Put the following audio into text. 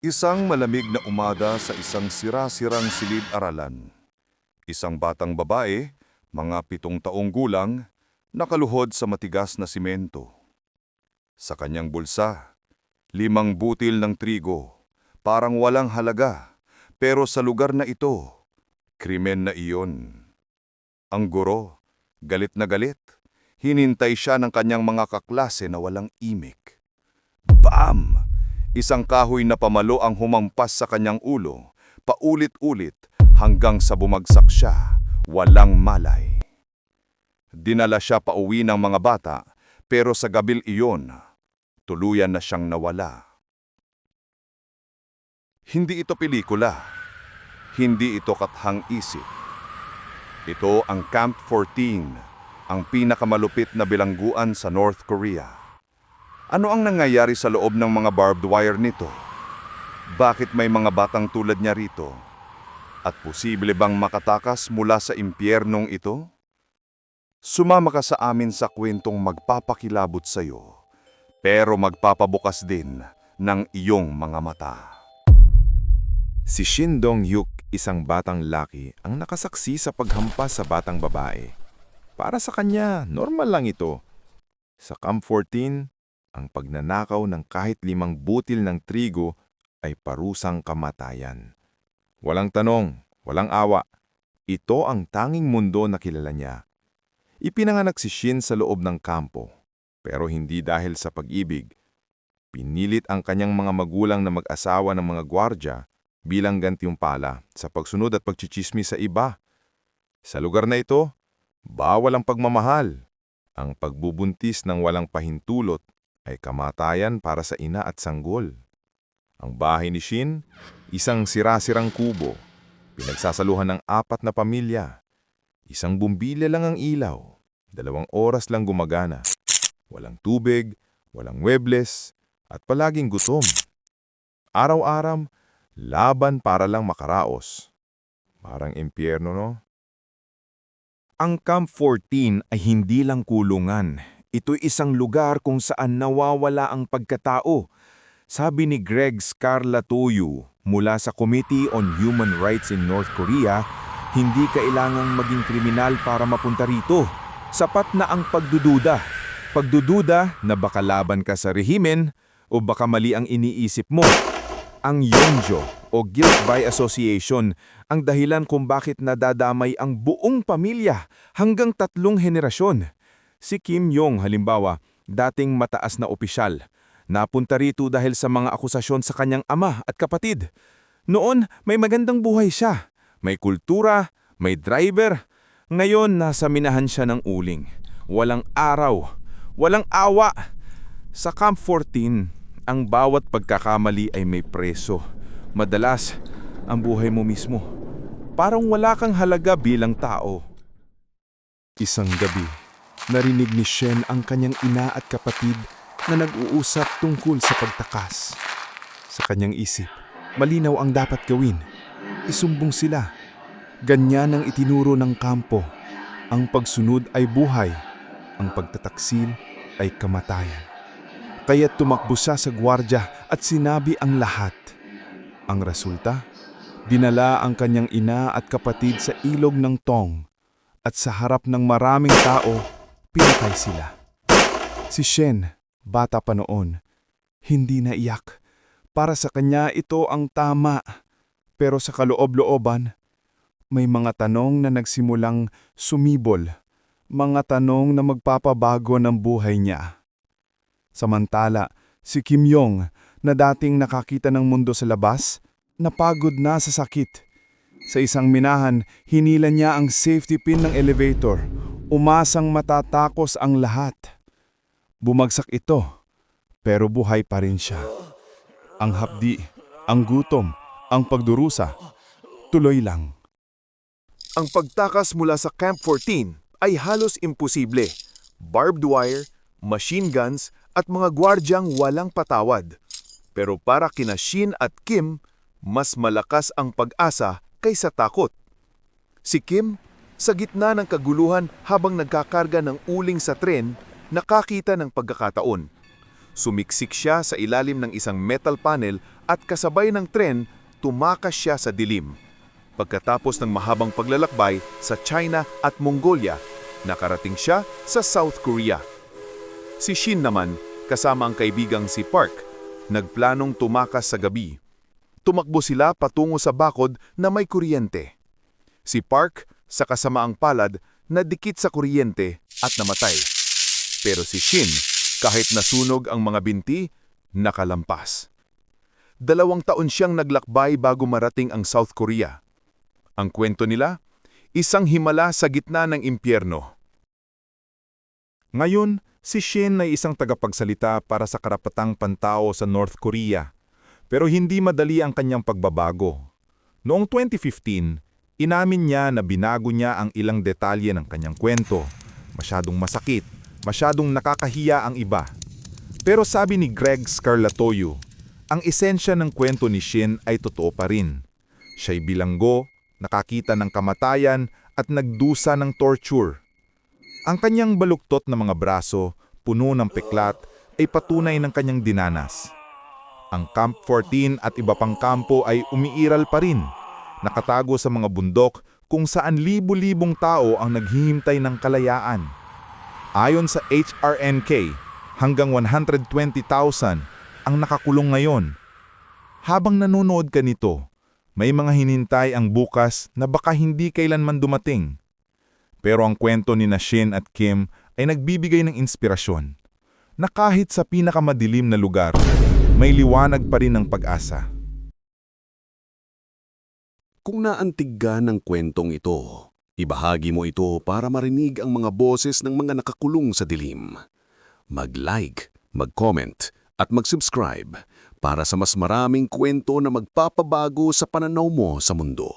Isang malamig na umaga sa isang sira-sirang silid-aralan. Isang batang babae, mga pitong taong gulang, nakaluhod sa matigas na simento. Sa kanyang bulsa, limang butil ng trigo, parang walang halaga, pero sa lugar na ito, krimen na iyon. Ang guro, galit na galit, hinintay siya ng kanyang mga kaklase na walang imik. Bam! Isang kahoy na pamalo ang humampas sa kanyang ulo, paulit-ulit hanggang sa bumagsak siya, walang malay. Dinala siya pauwi ng mga bata, pero sa gabil iyon, tuluyan na siyang nawala. Hindi ito pelikula. Hindi ito kathang isip. Ito ang Camp 14, ang pinakamalupit na bilangguan sa North Korea. Ano ang nangyayari sa loob ng mga barbed wire nito? Bakit may mga batang tulad niya rito? At posible bang makatakas mula sa impyernong ito? Sumama ka sa amin sa kwentong magpapakilabot sa iyo, pero magpapabukas din ng iyong mga mata. Si Shin Dong-hyuk, isang batang laki, ang nakasaksi sa paghampas sa batang babae. Para sa kanya, normal lang ito. Sa Camp 14, ang pagnanakaw ng kahit limang butil ng trigo ay parusang kamatayan. Walang tanong, walang awa. Ito ang tanging mundo na kilala niya. Ipinanganak si Shin sa loob ng kampo, pero hindi dahil sa pag-ibig. Pinilit ang kanyang mga magulang na mag-asawa ng mga gwardya bilang gantimpala sa pagsunod at pagchichismi sa iba. Sa lugar na ito, bawal ang pagmamahal. Ang pagbubuntis ng walang pahintulot ay kamatayan para sa ina at sanggol. Ang bahay ni Shin, isang sira-sirang kubo, pinagsasaluhan ng apat na pamilya. Isang bumbilya lang ang ilaw, dalawang oras lang gumagana. Walang tubig, walang webles, at palaging gutom. Araw-aram, laban para lang makaraos. Parang impyerno, no? Ang Camp 14 ay hindi lang kulungan. Ito'y isang lugar kung saan nawawala ang pagkatao. Sabi ni Greg Scarlatoyu mula sa Committee on Human Rights in North Korea, hindi kailangang maging kriminal para mapunta rito. Sapat na ang pagdududa. Pagdududa na baka laban ka sa rehimen o baka mali ang iniisip mo. Ang yonjo o guilt by association ang dahilan kung bakit nadadamay ang buong pamilya hanggang tatlong henerasyon. Si Kim Yong halimbawa, dating mataas na opisyal, napunta rito dahil sa mga akusasyon sa kanyang ama at kapatid. Noon, may magandang buhay siya. May kultura, may driver. Ngayon, nasa minahan siya ng uling. Walang araw, walang awa. Sa Camp 14, ang bawat pagkakamali ay may preso. Madalas, ang buhay mo mismo. Parang wala kang halaga bilang tao. Isang gabi, narinig ni Shen ang kanyang ina at kapatid na nag-uusap tungkol sa pagtakas. Sa kanyang isip, malinaw ang dapat gawin. Isumbong sila. Ganyan ang itinuro ng kampo. Ang pagsunod ay buhay. Ang pagtataksil ay kamatayan. Kaya tumakbo siya sa gwardya at sinabi ang lahat. Ang resulta, dinala ang kanyang ina at kapatid sa ilog ng Tong at sa harap ng maraming tao, pinatay sila. Si Shen, bata pa noon, hindi naiyak. Para sa kanya ito ang tama. Pero sa kaloob-looban, may mga tanong na nagsimulang sumibol. Mga tanong na magpapabago ng buhay niya. Samantala, si Kim Yong na dating nakakita ng mundo sa labas, napagod na sa sakit. Sa isang minahan, hinila niya ang safety pin ng elevator. Umasang matatakos ang lahat. Bumagsak ito, pero buhay pa rin siya. Ang hapdi, ang gutom, ang pagdurusa, tuloy lang. Ang pagtakas mula sa Camp 14 ay halos imposible. Barbed wire, machine guns at mga gwardyang walang patawad. Pero para kina Shin at Kim, mas malakas ang pag-asa kaysa takot. Si Kim, sa gitna ng kaguluhan habang nagkakarga ng uling sa tren, nakakita ng pagkakataon. Sumiksik siya sa ilalim ng isang metal panel at kasabay ng tren, tumakas siya sa dilim. Pagkatapos ng mahabang paglalakbay sa China at Mongolia, nakarating siya sa South Korea. Si Shin naman, kasama ang kaibigang si Park, nagplanong tumakas sa gabi. Tumakbo sila patungo sa bakod na may kuryente. Si Park, sa kasamaang palad, nadikit sa kuryente at namatay. Pero si Shin, kahit nasunog ang mga binti, nakalampas. Dalawang taon siyang naglakbay bago marating ang South Korea. Ang kwento nila, isang himala sa gitna ng impyerno. Ngayon, si Shin ay isang tagapagsalita para sa karapatang pantao sa North Korea. Pero hindi madali ang kanyang pagbabago. Noong 2015, inamin niya na binago niya ang ilang detalye ng kanyang kwento. Masyadong masakit, masyadong nakakahiya ang iba. Pero sabi ni Greg Scarlatoyo, ang esensya ng kwento ni Shin ay totoo pa rin. Siya'y bilanggo, nakakita ng kamatayan at nagdusa ng torture. Ang kanyang baluktot na mga braso, puno ng peklat, ay patunay ng kanyang dinanas. Ang Camp 14 at iba pang kampo ay umiiral pa rin, nakatago sa mga bundok kung saan libu-libong tao ang naghihintay ng kalayaan. Ayon sa HRNK, hanggang 120,000 ang nakakulong ngayon. Habang nanonood ka nito, may mga hinintay ang bukas na baka hindi kailanman dumating. Pero ang kwento ni Shin at Kim ay nagbibigay ng inspirasyon na kahit sa pinakamadilim na lugar, may liwanag pa rin ng pag-asa. Kung naantig ka ng kwentong ito, ibahagi mo ito para marinig ang mga boses ng mga nakakulong sa dilim. Mag-like, mag-comment, at mag-subscribe para sa mas maraming kwento na magpapabago sa pananaw mo sa mundo.